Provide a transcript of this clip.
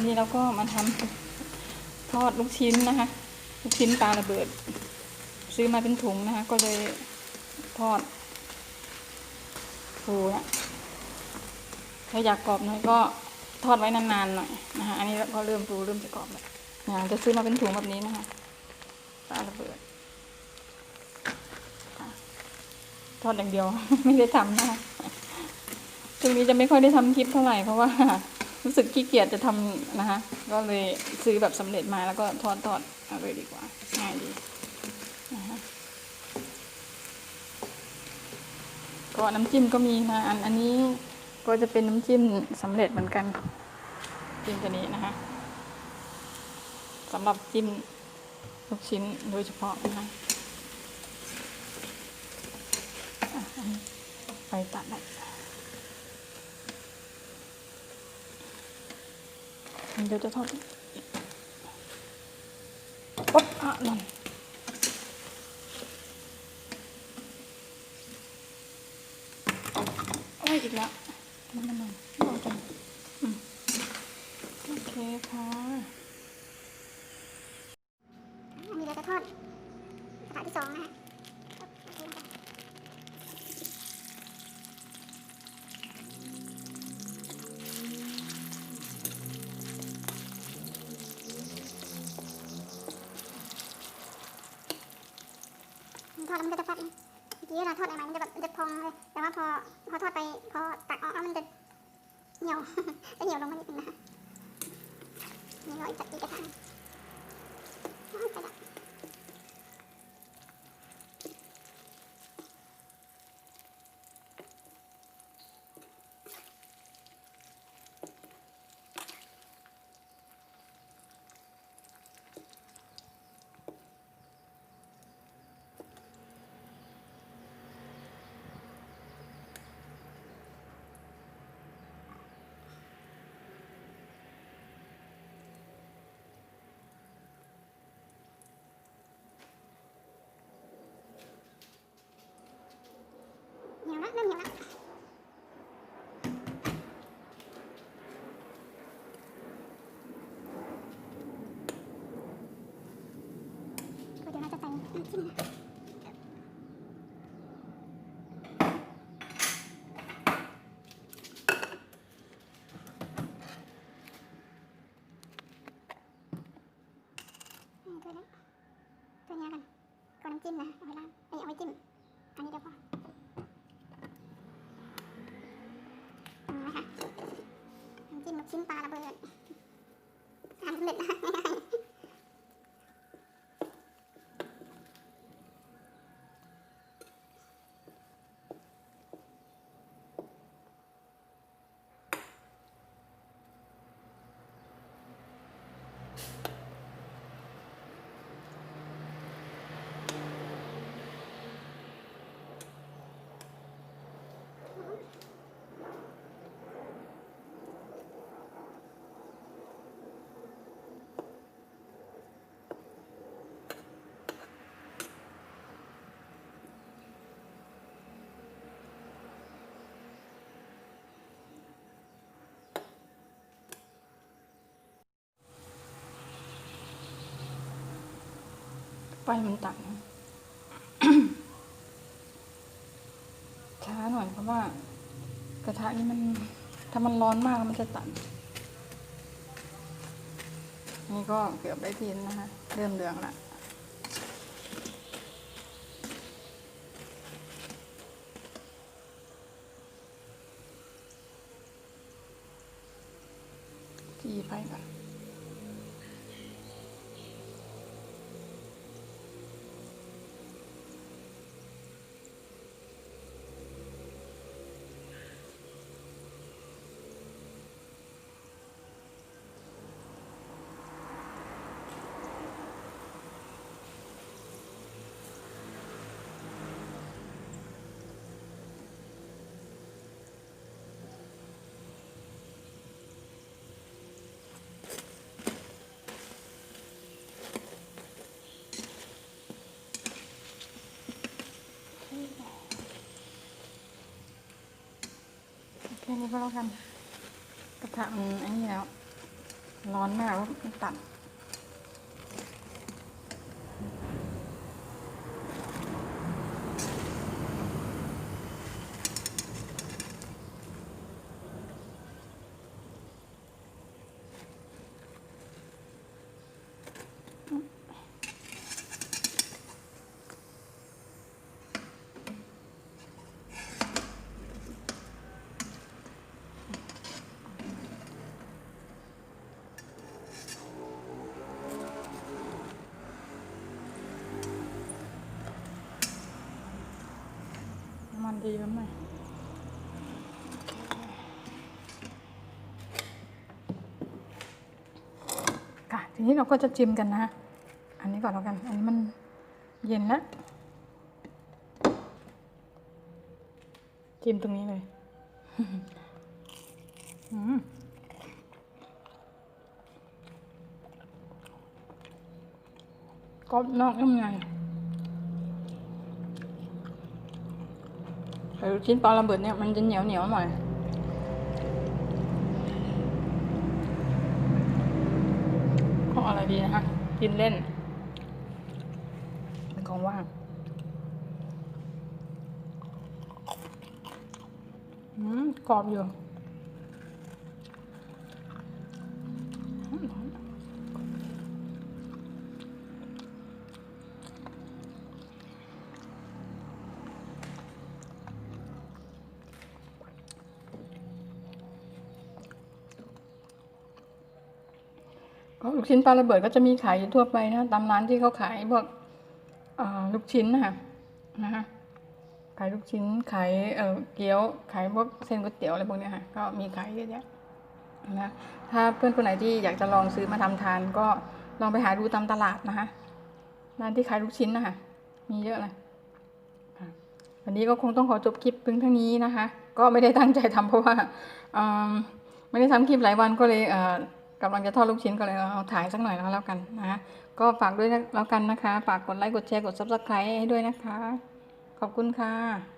วันนี้เราก็มาทำทอดลูกชิ้นนะคะ ลูกชิ้นปลาระเบิด ซื้อมาเป็นถุงนะคะ ก็เลยทอดฟูนะถ้าอยากกรอบหน่อยก็ทอดไว้นานๆหน่อยนะคะ อันนี้ก็เริ่มฟูเริ่มจะกรอบแล้วนี่ยจะซื้อมาเป็นถุงแบบนี้นะคะปลาระเบิดทอดอย่างเดียว ไม่ได้ทำนะคะช่วงนี้จะไม่ค่อยได้ทำคลิปเท่าไหร่เพราะว่า รู้สึกขี้เกียจจะทำนะคะ ก็เลยซื้อแบบสำเร็จมาแล้วก็ทอดทอดเอาเลยดีกว่าง่ายดีนะคะก็น้ำจิ้มก็มีนะอันอันนี้ก็จะเป็นน้ำจิ้มสำเร็จเหมือนกัน จิ้มตัวนี้นะคะสำหรับจิ้มลูกชิ้นโดยเฉพาะนะคะไปตัดได้ เดี๋ยวจะทอดปุ๊บอะหล่นโอ้ยอีกแล้วมันมันมันรอจังอืมโอเคค่ะอันนี้เรจะทอดกระทะที่สองนะฮะ ทอดแล้วมันก็จะฟัดเมื่อกี้เวลาทอดใหม่ๆมันจะแบบมันจะพองเลยแต่ว่าพอพอทอดไปพอตักออกแล้วมันจะเหี่ยวจะเหี่ยวลงมานิดนึงนะคะนี่เราอีกจัดอีกกระทะหนึ่งอ้าวกระดาษ เหนียวนะเริ่มเหนียวนะก็เดี๋ยวเราจะใส่น้ำจิ้มนะนี่ตัวนี้ตัวนี้กันก่อนน้ำจิ้มนะเอาไว้ล้างเอ้ยเอาไว้จิ้ม อันนี้เดี๋ยวพอ อืมนะคะน้ำจิ้มลูกชิ้นปลาระเบิดทานสำเร็จแล้วง่าย ไฟมันตัดช้าหน่อยเพราะว่า กระทะนี้มัน ถ้ามันร้อนมากมันจะตัดนี่ก็เกือบได้ทีนนะคะ เริ่มเหลืองละจีไฟก่อน ค่นี้ก็แล้วกันกระทะมันไอ้นี่แล้วร้อนมากแล้วตัดน้ำมัน ดีแล้วไหมค่ะ ทีนี้เราก็จะจิ้มกันนะ อันนี้ก่อนแล้วกัน อันนี้มันเย็นแล้วจิ้มตรงนี้เลยอืมกรอบนอกนุ่มใน ไอ้ลูกชิ้นปลาระเบิดเนี่ยมันจะเหนียวเหนียวหน่อยก็อะไรดีนะคะกินเล่น เป็นของว่างอืมกรอบอยู่ ก็ลูกชิ้นปลาระเบิดก็จะมีขายอยู่ทั่วไปนะตามร้านที่เขาขายพวกลูกชิ้นนะคะนะคะขายลูกชิ้นขายเออเกี๊ยวขายพวกเส้นก๋วยเตี๋ยวอะไรพวกนี้ค่ะก็มีขายเยอะแยะนะถ้าเพื่อนคนไหนที่อยากจะลองซื้อมาทำทาน ก็ลองไปหาดูตามตลาดนะคะร้านที่ขายลูกชิ้นนะคะมีเยอะเลยวันนี้ก็คงต้องขอจบคลิปเพียงเท่านี้นะคะ ก็ไม่ได้ตั้งใจทำเพราะว่าอืมไม่ได้ทำคลิปหลายวันก็เลยเออ กำลังจะทอดลูกชิ้นก็เลยเอาถ่ายสักหน่อยแล้วกันนะก็ฝากด้วยแล้วกันนะคะ ฝากกดไลค์กดแชร์กด subscribe ให้ด้วยนะคะ ขอบคุณค่ะ